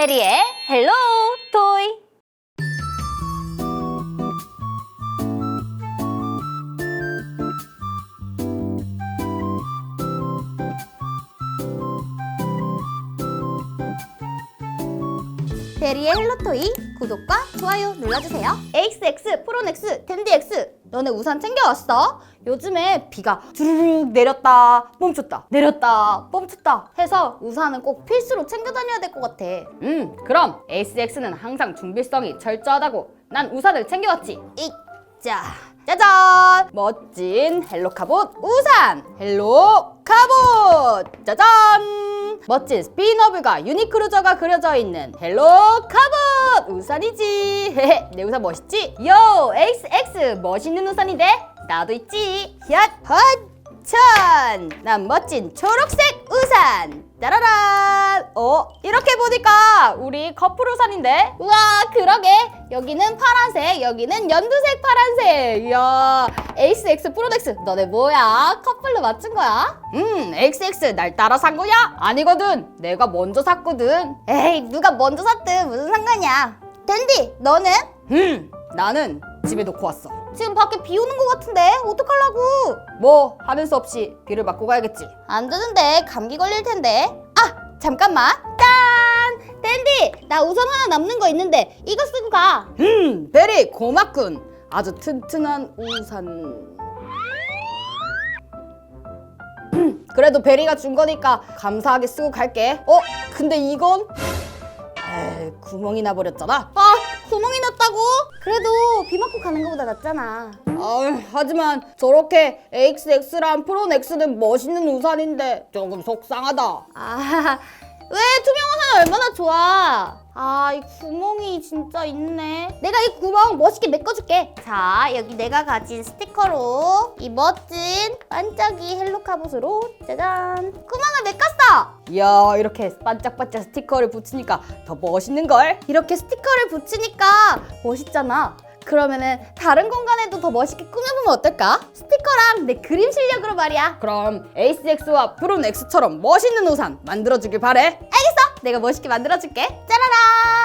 베리의 헬로 토이. 베리의 헬로 토이. 구독과 좋아요 눌러주세요. XX, 프로넥스, 댄디X 너네 우산 챙겨왔어? 요즘에 비가 주르륵 내렸다 멈췄다 내렸다 멈췄다 해서 우산은 꼭 필수로 챙겨 다녀야 될 것 같아. 음 그럼 ASX는 항상 준비성이 철저하다고 난 우산을 챙겨왔지. 이자 짜잔 멋진 헬로 카봇 우산 헬로 카봇 짜잔 멋진 스피너블과 유니크루저가 그려져 있는 헬로카봇! 우산이지. 헤헤 내 우산 멋있지? 요 XX 멋있는 우산인데 나도 있지. 얏 헛 천! 난 멋진 초록색 우산 따라란 어 이렇게 보니까 우리 커플 우산인데? 우와 그러게. 여기는 파란색 여기는 연두색 파란색. 이야 XX 프로넥스. 너네 뭐야? 커플로 맞춘 거야? 음 XX 날 따라 산 거야? 아니거든. 내가 먼저 샀거든. 에이 누가 먼저 샀든 무슨 상관이야. 댄디 너는? 음 나는 집에 놓고 왔어 지금 밖에 비 오는 것 같은데? 어떡하려고? 뭐 하는 수 없이 비를 맞고 가야겠지. 안 되는데 감기 걸릴 텐데. 아 잠깐만. 짠! 댄디 나 우산 하나 남는 거 있는데 이거 쓰고 가 음 베리 고맙군. 아주 튼튼한 우산. 음, 그래도 베리가 준 거니까 감사하게 쓰고 갈게. 어 근데 이건? 에이, 구멍이 나버렸잖아. 아, 구멍이 났다고? 그래도 비 맞고 가는 것보다 낫잖아. 아, 하지만 저렇게 XX랑 프로넥스는 멋있는 우산인데 조금 속상하다. 아, 왜 투명 우산이 얼마나 좋아? 아, 이 구멍이 진짜 있네. 내가 이 구멍 멋있게 메꿔줄게. 자, 여기 내가 가진 스티커로 이 멋진 반짝이 헬로 카봇으로 짜잔 구멍을 메꿨어. 이야, 이렇게 반짝반짝 스티커를 붙이니까 더 멋있는걸? 이렇게 스티커를 붙이니까 멋있잖아. 그러면은 다른 공간에도 더 멋있게 꾸며보면 어떨까? 스티커랑 내 그림 실력으로 말이야. 그럼 ACX와 프로넥스처럼 멋있는 우산 만들어주길 바래. 알겠어. 내가 멋있게 만들어줄게. 짜라란!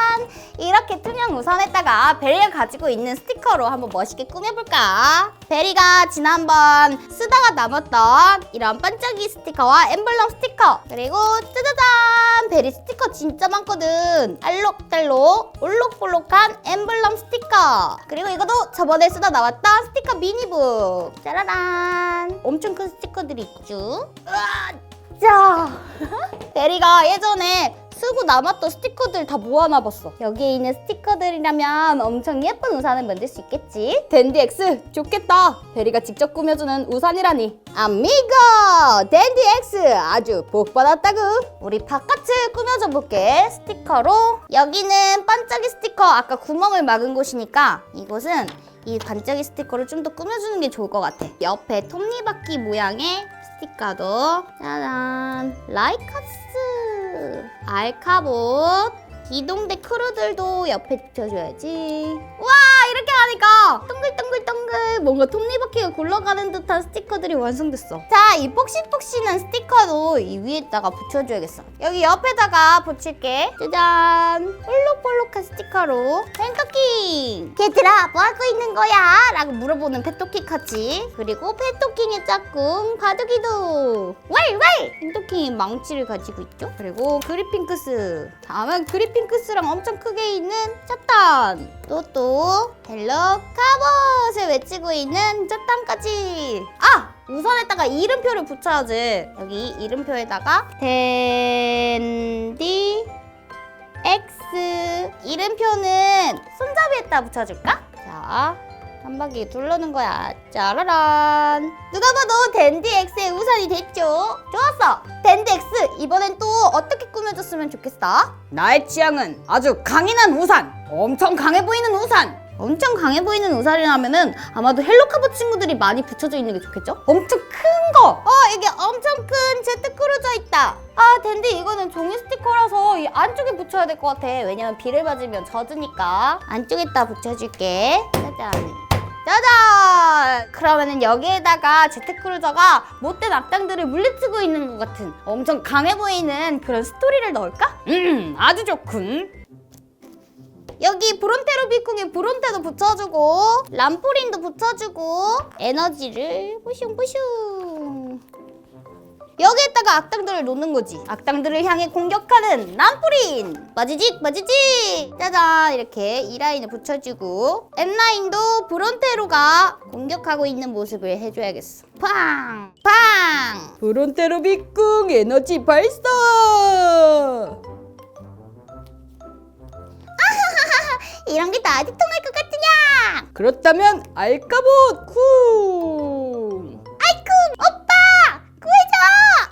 이렇게 투명 우산에다가 베리가 가지고 있는 스티커로 한번 멋있게 꾸며볼까? 베리가 지난번 쓰다가 남았던 이런 반짝이 스티커와 엠블럼 스티커 그리고 짜자잔! 베리 스티커 진짜 많거든. 알록달록 올록볼록한 엠블럼 스티커 그리고 이것도 저번에 쓰다 나왔던 스티커 미니북 짜라란 엄청 큰 스티커들이 있죠 으아, 자 베리가 예전에 쓰고 남았던 스티커들 다 모아놔봤어. 여기에 있는 스티커들이라면 엄청 예쁜 우산을 만들 수 있겠지? 댄디엑스 좋겠다. 베리가 직접 꾸며주는 우산이라니. 아미고! 댄디엑스 아주 복 받았다구. 우리 바깥을 꾸며줘 볼게. 스티커로. 여기는 반짝이 스티커 아까 구멍을 막은 곳이니까 이곳은 이 반짝이 스티커를 좀 더 꾸며주는 게 좋을 것 같아. 옆에 톱니바퀴 모양의 스티커도 짜잔. 라이카스. 알카봇 기동대 크루들도 옆에 붙여줘야지. 와 이렇게 하니까 동글동글동글 뭔가 톱니바퀴가 굴러가는 듯한 스티커들이 완성됐어. 자 이 폭신폭신한 스티커도 이 위에다가 붙여줘야겠어. 여기 옆에다가 붙일게. 짜잔. 볼록볼록한 스티커로 펜토킹. 걔들아 뭐하고 있는 거야? 라고 물어보는 페토킹 같이. 그리고 페토킹의 짝꿍 바둑이도. 왈왈! 펜토킹이 망치를 가지고 있죠? 그리고 그리핑크스. 다음은 그리 핑크스랑 엄청 크게 있는 짜탄 또또 헬로 카봇을 외치고 있는 짜탄까지. 아! 우산에다가 이름표를 붙여야지. 여기 이름표에다가 댄디 X. 이름표는 손잡이에다 붙여줄까? 자, 한 바퀴 둘러는 거야. 짜라란. 누가 봐도 댄디 X의 우산이 됐죠? 좋았어. 댄디 X 이번엔 또 어떻게 꾸며줬으면 좋겠어? 나의 취향은 아주 강인한 우산. 엄청 강해 보이는 우산. 엄청 강해 보이는 우산이라면은 아마도 헬로카보 친구들이 많이 붙여져 있는 게 좋겠죠? 엄청 큰 거! 어, 이게 엄청 큰 제트 크루저 있다. 아, 댄디 이거는 종이 스티커라서 이 안쪽에 붙여야 될 것 같아. 왜냐면 비를 맞으면 젖으니까. 안쪽에다 붙여줄게. 짜잔. 짜잔! 그러면은 여기에다가 제트크루저가 못된 악당들을 물리치고 있는 것 같은 엄청 강해 보이는 그런 스토리를 넣을까? 음, 아주 좋군. 여기 브론테로 비쿵에 브론테도 붙여주고 람포린도 붙여주고 에너지를 뿌슝뿌슝 여기에다가 악당들을 놓는 거지 악당들을 향해 공격하는 람포린 빠지직 빠지직 짜잔 이렇게 이 라인을 붙여주고 M라인도 브론테로가 공격하고 있는 모습을 해줘야겠어 팡! 팡! 브론테로 비쿵 에너지 발사 이런 게 나한테 통할 것 같으냐? 그렇다면 알까봇 쿵!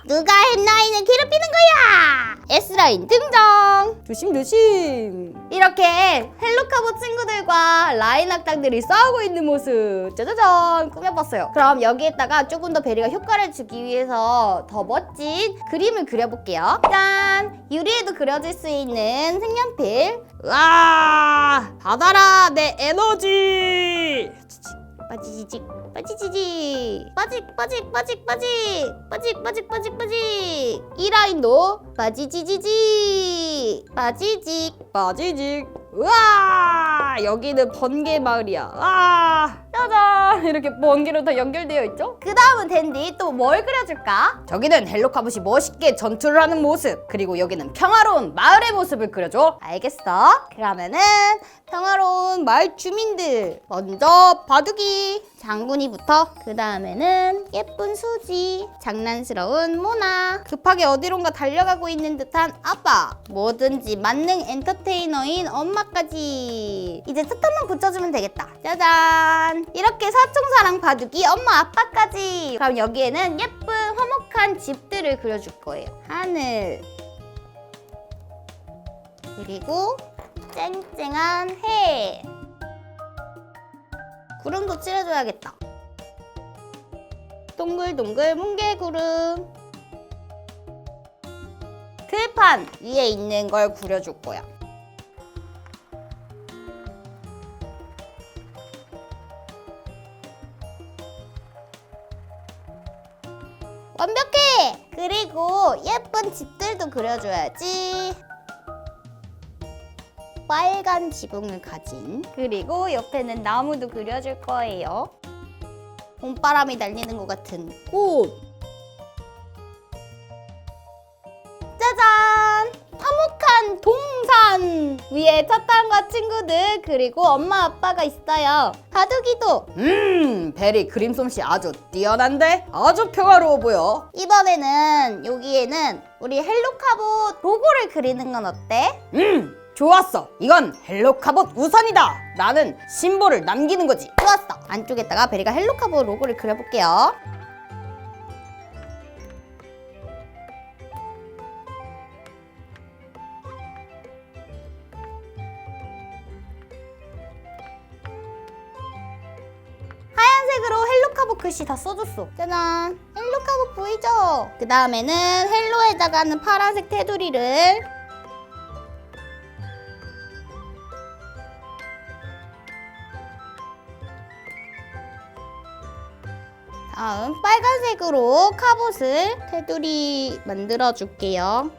누가 햄라인을 괴롭히는 거야? S라인 등장! 조심 조심! 이렇게 헬로카보 친구들과 라인 악당들이 싸우고 있는 모습 짜자잔 꾸며봤어요. 그럼 여기에다가 조금 더 베리가 효과를 주기 위해서 더 멋진 그림을 그려볼게요. 짠! 유리에도 그려질 수 있는 색연필. 와 받아라 내 에너지! 빠지지직 빠지지직. 빠직 빠직 빠직 빠직. 빠직 빠직 빠직 빠직. 이 라인도 빠지지지직. 빠지직. 빠지직. 우와! 여기는 번개 마을이야. 와 짜잔 이렇게 번개로 다 연결되어 있죠? 그 다음은 댄디 또 뭘 그려줄까? 저기는 헬로카봇이 멋있게 전투를 하는 모습 그리고 여기는 평화로운 마을의 모습을 그려줘. 알겠어. 그러면은 평화로운 마을 주민들 먼저 바둑이 장군이부터 그 다음에는 예쁜 수지 장난스러운 모나 급하게 어디론가 달려가고 있는 듯한 아빠 뭐든지 만능 엔터테이너인 엄마까지. 이제 스탑만 붙여주면 되겠다. 짜잔. 이렇게 사총사랑 바둑이 엄마 아빠까지 그럼 여기에는 예쁜 화목한 집들을 그려줄 거예요 하늘 그리고 쨍쨍한 해 구름도 칠해줘야겠다. 동글동글 뭉게구름. 글판 위에 있는 걸 그려줄 거야. 예쁜 집들도 그려줘야지. 빨간 지붕을 가진 그리고 옆에는 나무도 그려줄 거예요. 봄바람이 날리는 것 같은 꽃. 동산 위에 차탄과 친구들 그리고 엄마 아빠가 있어요. 바둑이도 음 베리 그림 솜씨 아주 뛰어난데 아주 평화로워 보여. 이번에는 여기에는 우리 헬로카봇 로고를 그리는 건 어때? 음 좋았어. 이건 헬로카봇 우산이다. 라는 심볼을 남기는 거지. 좋았어. 안쪽에다가 베리가 헬로카봇 로고를 그려볼게요. 헬로카봇 글씨 다 써줬어. 짜잔. 헬로카봇 보이죠? 그 다음에는 헬로에다가 하는 파란색 테두리를 다음 빨간색으로 카봇을 테두리 만들어 줄게요.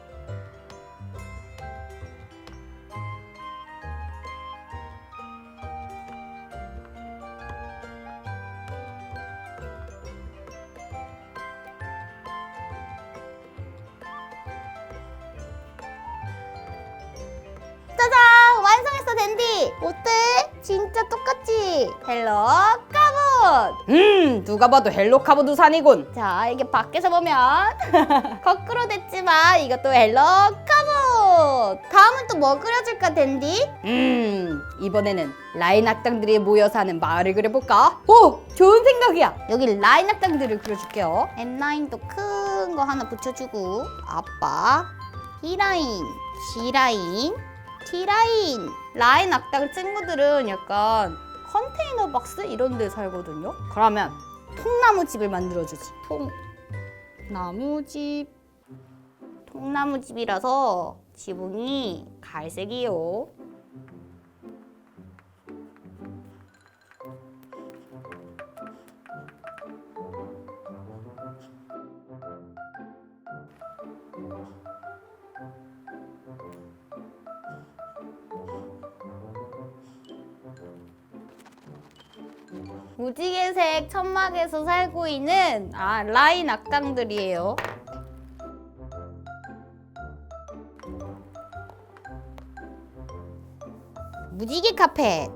진짜 똑같지? 헬로 카봇! 음, 누가 봐도 헬로 카봇 우산이군. 자, 이게 밖에서 보면 거꾸로 됐지만 이것도 헬로 카봇! 다음은 또 뭐 그려줄까, 댄디? 음, 이번에는 라인 악당들이 모여서 하는 마을을 그려볼까? 오! 좋은 생각이야! 여기 라인 악당들을 그려줄게요. M9도 큰 거 하나 붙여주고 아빠, B라인, G라인, T라인 라인 악당 친구들은 약간 컨테이너 박스 이런 데 살거든요? 그러면 통나무 집을 만들어주지. 통나무 집. 통나무 집이라서 지붕이 갈색이요 무지개색 천막에서 살고 있는 아 라인 악당들이에요. 무지개 카페.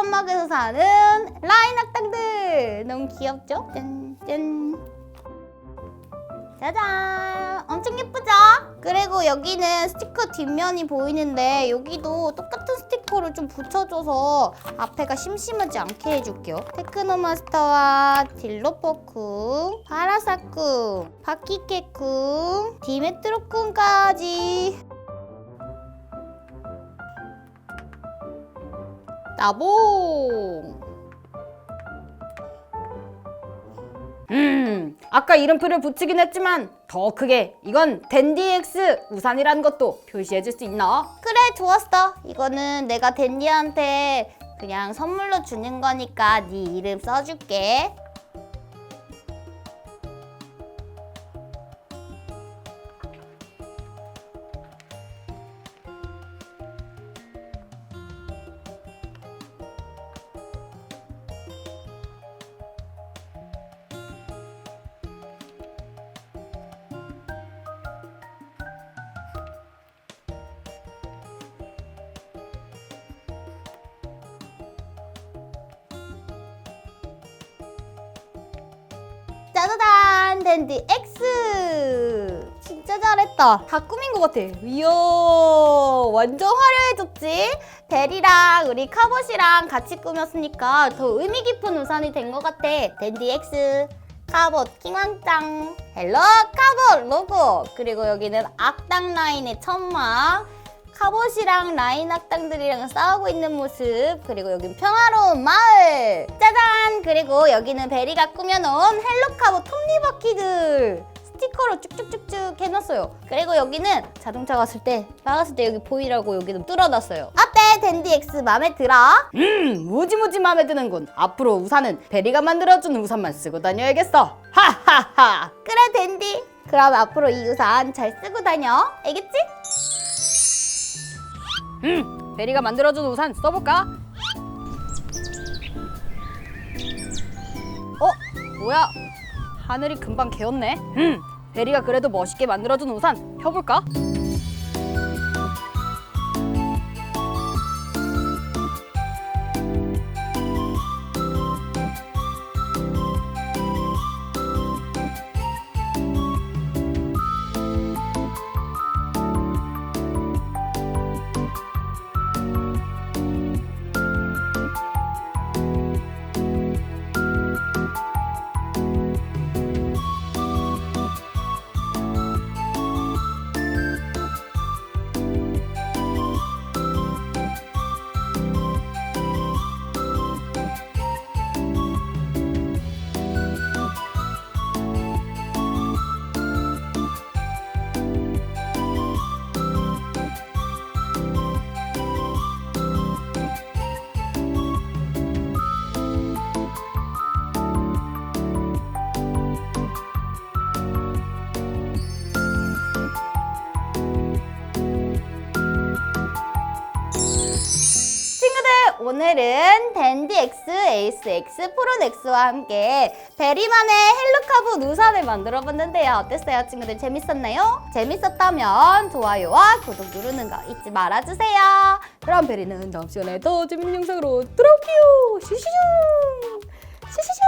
천막에서 사는 라인 악당들! 너무 귀엽죠? 짠, 짠. 짜잔! 엄청 예쁘죠? 그리고 여기는 스티커 뒷면이 보이는데 여기도 똑같은 스티커를 좀 붙여줘서 앞에가 심심하지 않게 해줄게요. 테크노마스터와 딜로포쿵, 파라사쿵, 바퀴케쿵, 디메트로쿵까지 나봉. 음, 아까 이름표를 붙이긴 했지만 더 크게 이건 댄디엑스 우산이라는 것도 표시해 줄 수 있나? 그래, 좋았어. 이거는 내가 댄디한테 그냥 선물로 주는 거니까 네 이름 써줄게. 짜자잔 댄디 X. 진짜 잘했다. 다 꾸민 것 같아. 이야 완전 화려해졌지? 베리랑 우리 카봇이랑 같이 꾸몄으니까 더 의미 깊은 우산이 된 것 같아. 댄디 X 카봇 킹왕짱. 헬로 카봇 로고. 그리고 여기는 악당 라인의 천막 카봇이랑 라인 악당들이랑 싸우고 있는 모습 그리고 여긴 평화로운 마을. 짜잔! 그리고 여기는 베리가 꾸며놓은 헬로 카봇 톱니바퀴들. 스티커로 쭉쭉쭉쭉 해놨어요. 그리고 여기는 자동차 갔을 때 나갔을 때 여기 보이라고 여기는 뚫어놨어요. 어때? 댄디 X 맘에 들어? 음 무지무지 맘에 드는군 앞으로 우산은 베리가 만들어준 우산만 쓰고 다녀야겠어. 하하하. 그래 댄디. 그럼 앞으로 이 우산 잘 쓰고 다녀. 알겠지? 음, 베리가 만들어준 우산 써볼까? 어? 뭐야? 하늘이 금방 개었네. 음, 베리가 그래도 멋있게 만들어준 우산 펴볼까? 오늘은 댄디엑스 에이스엑스 프로넥스와 함께 베리만의 헬로카브 우산을 만들어 봤는데요. 어땠어요 친구들 재밌었나요? 재밌었다면 좋아요와 구독 누르는 거 잊지 말아주세요. 그럼 베리는 다음 시간에 더 재밌는 영상으로 돌아올게요. 슈슈슝 슈슈슝